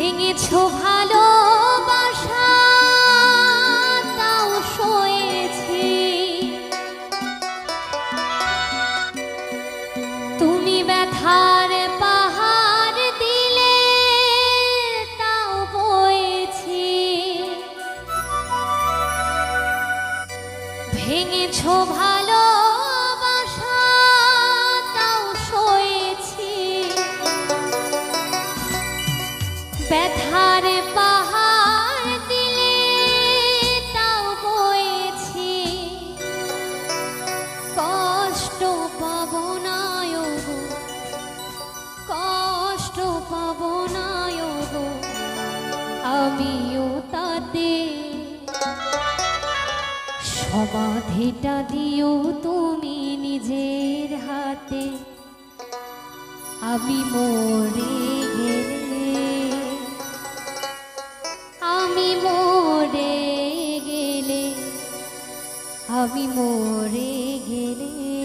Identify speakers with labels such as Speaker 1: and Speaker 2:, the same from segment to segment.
Speaker 1: ভেঙেছ ভালো বাসা তাও শোয়েছি তুমি ব্যথা কষ্ট পাব না গো। কষ্ট পাব না গো। আমিও তাতে সমাধিটা দিও তুমি নিজের হাতে। আমি মরে গেলে, আমি মরে গেলে, আমি মরে গেলে।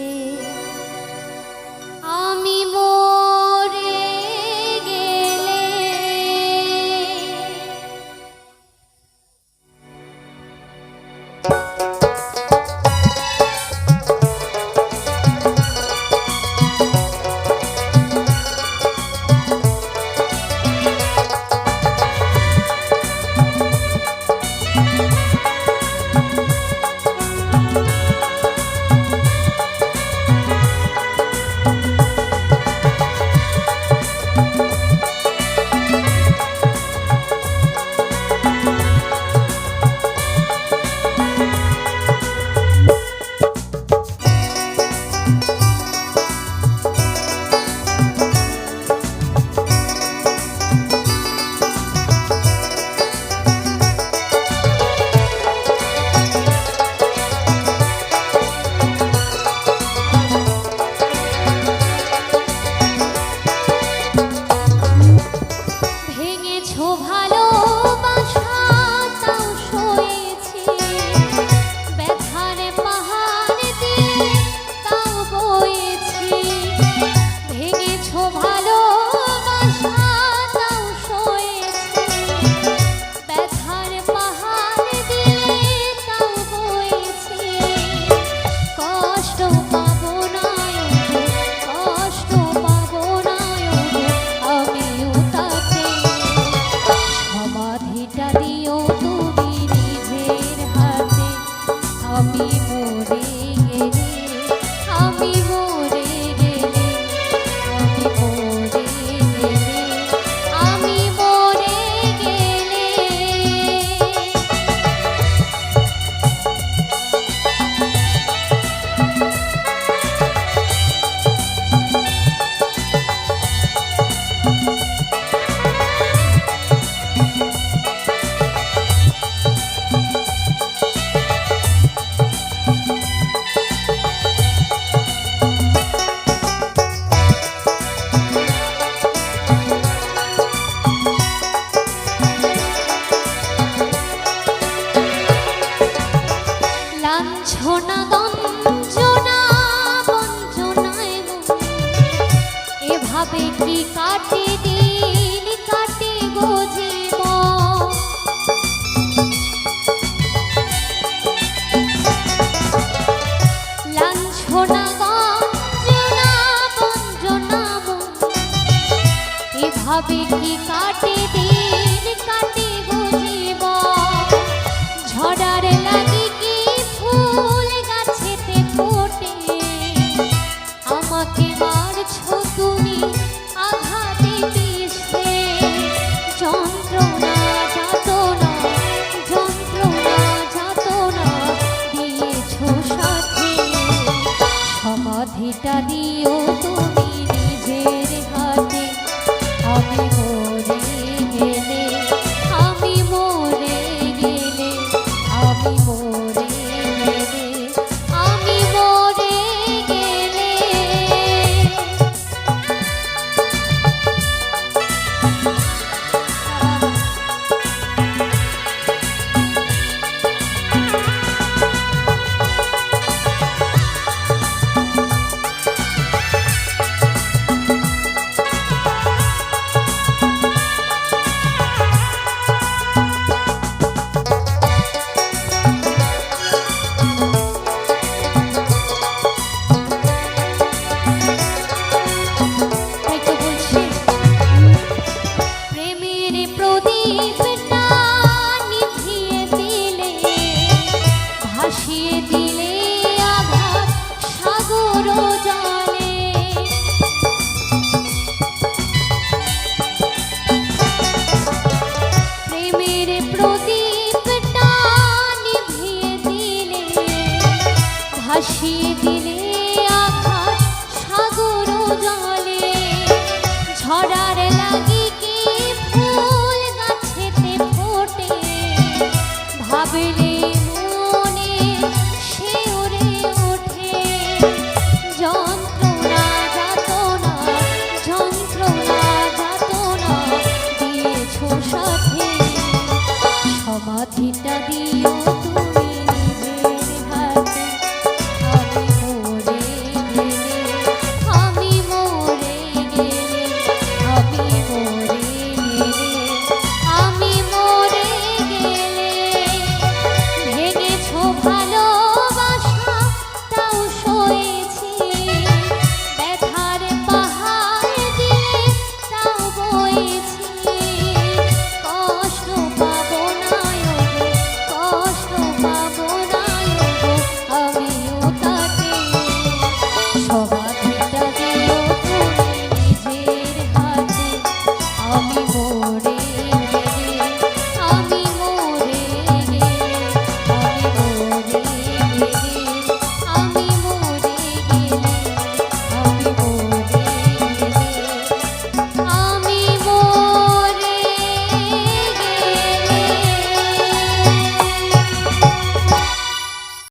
Speaker 1: ভাবে কি কাটে দিন কাটে